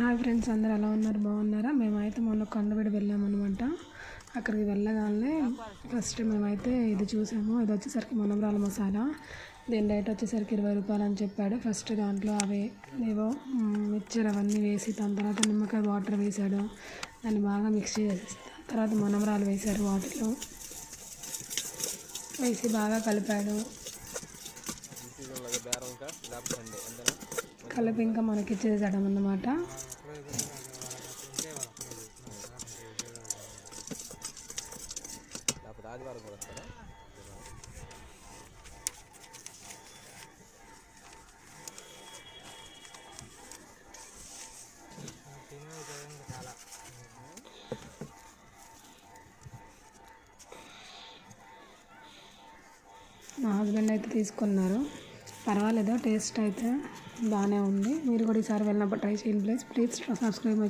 Hi friends అందరు ఎలా ఉన్నారు? బాగున్నారా? మేమైతే మొన్న కొండవీడు వెళ్ళామన్నమాట. అక్కడికి వెళ్ళగానే ఫస్ట్ మేమైతే ఇది చూసాము. ఇది వచ్చేసరికి మునమరాల మసాలా. దీని రేట్ వచ్చేసరికి ఇరవై రూపాయలు అని చెప్పాడు. ఫస్ట్ దాంట్లో అవి ఏవో మిక్చర్ అవన్నీ వేసి దాని తర్వాత నిమ్మకాయ వాటర్ వేసాడు దాన్ని బాగా మిక్స్ చేసి తర్వాత మునమరాలు వేశారు వాటిలో. వేసి బాగా కలిపాడు. కలిపి ఇంకా మనకి ఇచ్చేసాడు అన్నమాట. మా హస్బెండ్ అయితే తీసుకున్నారు. పర్వాలేదు? టేస్ట్ అయితే బాగానే ఉంది. మీరు కూడా ఈసారి వెళ్ళినప్పుడు ట్రై చేయండి ప్లీజ్. Please subscribe